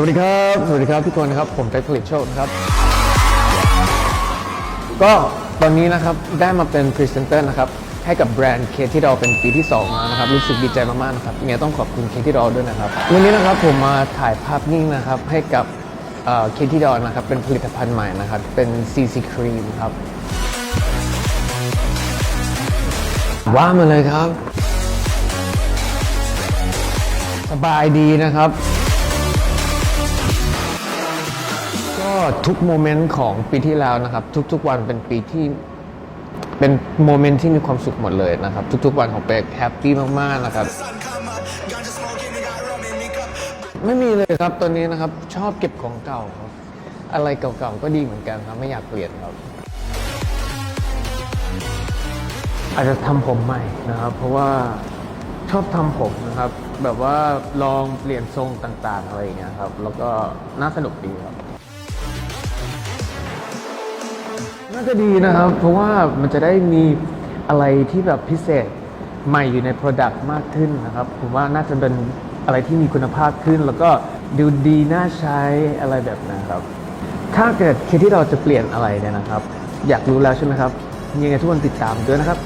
สวัสดีครับ สวัสดีครับทุกคนครับ ผมใจผลิตโชคนะครับ ก็ตอนนี้นะครับได้มาเป็นพรีเซนเตอร์นะครับให้กับแบรนด์เคที่ดอเป็นปีที่2แล้วนะครับรู้สึกดีใจมากๆนะครับเนี่ยต้องขอบคุณเคที่ดอด้วยนะครับวันนี้นะครับผมมาถ่ายภาพนิ่งนะครับให้กับเคที่ดอนะครับเป็นผลิตภัณฑ์ใหม่นะครับเป็น CC Cream ครับว่ามาเลยครับ สบายดีนะครับ ก็ทุกโมเมนต์ของปีที่แล้วนะครับ ทุกๆวันเป็นปีที่เป็นโมเมนต์ที่มีความสุขหมดเลยนะครับ ทุกๆวันของเป๊กแฮปปี้มากๆนะครับ ไม่มีเลยครับตอนนี้นะครับชอบเก็บของเก่าครับ อะไรเก่าๆก็ดีเหมือนกันครับไม่อยากเปลี่ยนครับ อาจจะทำผมใหม่นะครับ เพราะว่า ชอบทำผมนะครับ แบบว่าลองเปลี่ยนทรงต่างๆอะไรอย่างเงี้ยครับ แล้วก็น่าสนุกดีครับ น่าจะดีนะครับ เพราะว่ามันจะได้มีอะไรที่แบบพิเศษใหม่อยู่ใน Product มากขึ้นนะครับ ผมว่าน่าจะเป็นอะไรที่มีคุณภาพขึ้น แล้วก็ดูดีน่าใช้อะไรแบบนั้นครับ ถ้าเกิดคิดที่เราจะเปลี่ยนอะไรเนี่ยนะครับ อยากรู้แล้วใช่ไหมครับ ยังไงทุกคนติดตามด้วยนะครับ